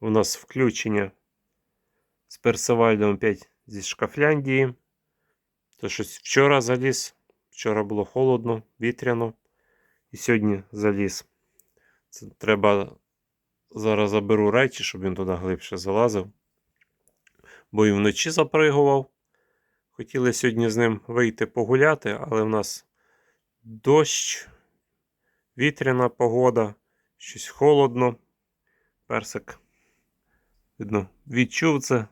У нас включення з Персивальдом опять зі Шкафляндії. То щось вчора заліз. Вчора було холодно, вітряно. І сьогодні заліз. Це треба зараз заберу речі, щоб він туди глибше залазив. Бо і вночі запригував. Хотіли сьогодні з ним вийти погуляти, але в нас дощ, вітряна погода, щось холодно. Персик, видно, відчув це,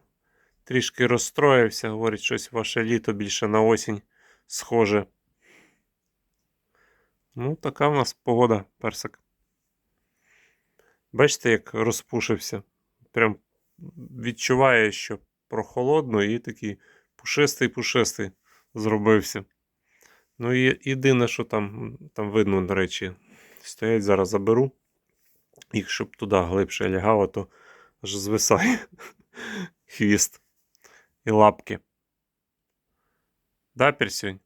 трішки розстроївся, говорить, щось ваше літо більше на осінь схоже. Ну, така в нас погода, персик. Бачите, як розпушився. Прям відчуває, що прохолодно і такий пушистий-пушистий зробився. Ну і єдине, що там, там видно, до речі, стоять, зараз заберу. Їх, щоб туди глибше лягало, то аж звисає хвіст і лапки. Да, Персюнь?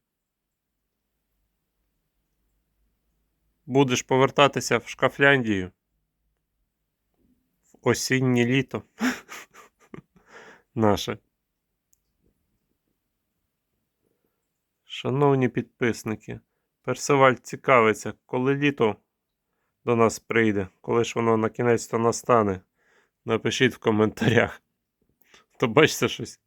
Будеш повертатися в Шкафляндію? В осіннє літо. Наше. Шановні підписники, Персиваль цікавиться, коли літо до нас прийде, коли ж воно на кінець то настане. Напишіть в коментарях. То бачите щось.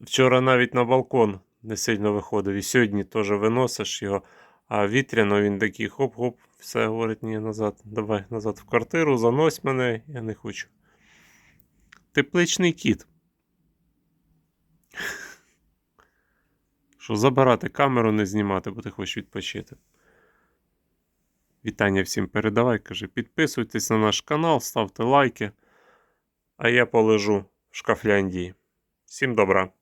Вчора навіть на балкон не сильно виходив. І сьогодні теж виносиш його, а вітряно він такий хоп-хоп, все говорить ні назад. Давай назад в квартиру, занось мене, я не хочу. Тепличний кіт. Що забирати камеру, не знімати, бо ти хочеш відпочити. Вітання всім передавай, каже, підписуйтесь на наш канал, ставте лайки. А я полежу в Шкафляндії. Всім добра!